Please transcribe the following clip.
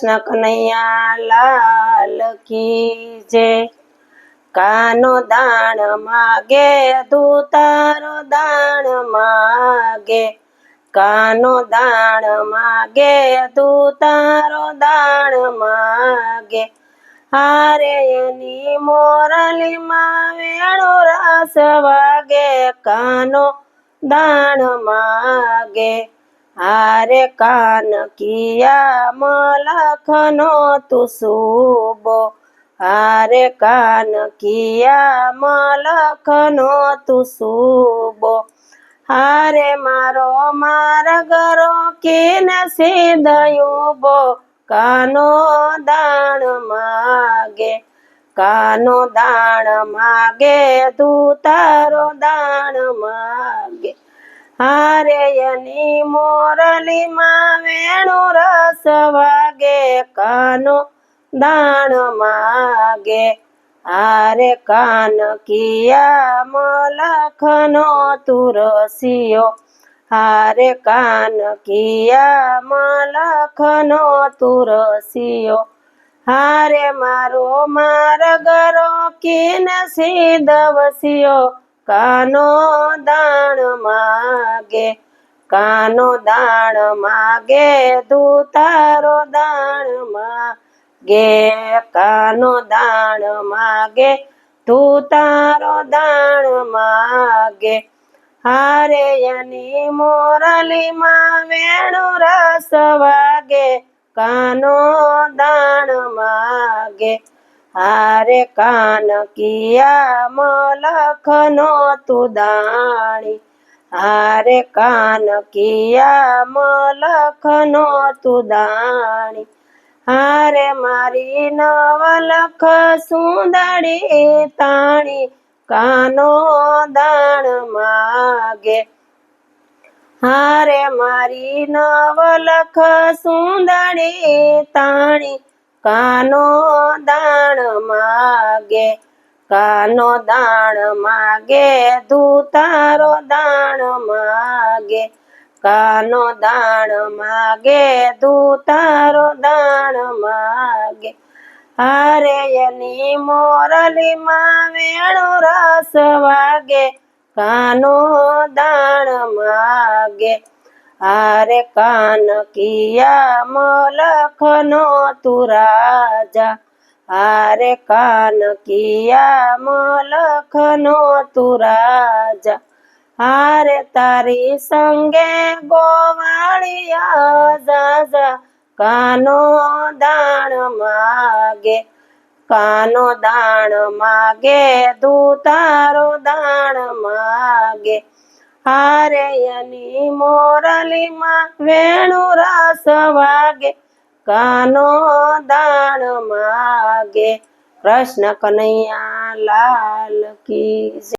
કૃષ્ણ કનૈયા લાલ કી જે. કાનો દાણ માગે દૂતારો તારો દાણ માગે. કાનો દાણ માગે દૂતારો તારો દાણ માગે. હારે એની મોરલીમાં વેણો રાસ વાગે, કાનો દાણ માગે. હારે કાન કિયા મલખનો તુસુબો હારે કાન કિયા મલખનો તુસુબો હારે મારો માર્ગ રોકીને સીધયુબો કાનો દાણ માગે, કાનો દાણ માગે તું તારો દાણ માગે. હારે એની મોરલીમાં વેણુ રસ વાગે, કાનો દાણ માગે. હારે કાન કિયા મલખનો તુરસિયો હારે કાન કિયા મલખનો તુરસિયો હારે મારો માર્ગ રોકીને સીધવસિયો કાનો દાણ માગે, કાનો દાણ માગે તું તારો દાણ માગે, કાનો દાણ માગે તું તારો દાણ માગે. હારે એની મોરલીમાં વેણુ રસ વાગે, કાનો દાણ માગે. હારે કાન કિયા મલખનો તું દાણી? હારે કાન કિયા મલખનો તું દાણી? હારે મારી નવલખ સુંદરી તાણી? કાનો દાણ માગે? હારે મારી નવલખ સુંદરી તાણી? કાનો દાણ માગે, કાનો દાણ માગે તું તારો દાણ માગે, કાનો દાણ માગે તું તારો દાણ માગે. હારે એની મોરલીમાં વેણો રસ વાગે, કાનો દાણ માગે. હારે કાન કિયા મલખનો તું રાજા? હારે કાન કિયા મલખનો તું રાજા? હારે તારી સંગે ગોવાળિયા જાજા કાનો દાણ માગે? કાનો દાણ માગે? તું તારો દાણ માગે? હારે એની મોરલીમાં વેણુ રાસ વાગે કાનો દાણ માગે કૃષ્ણ કનૈયા લાલ કી.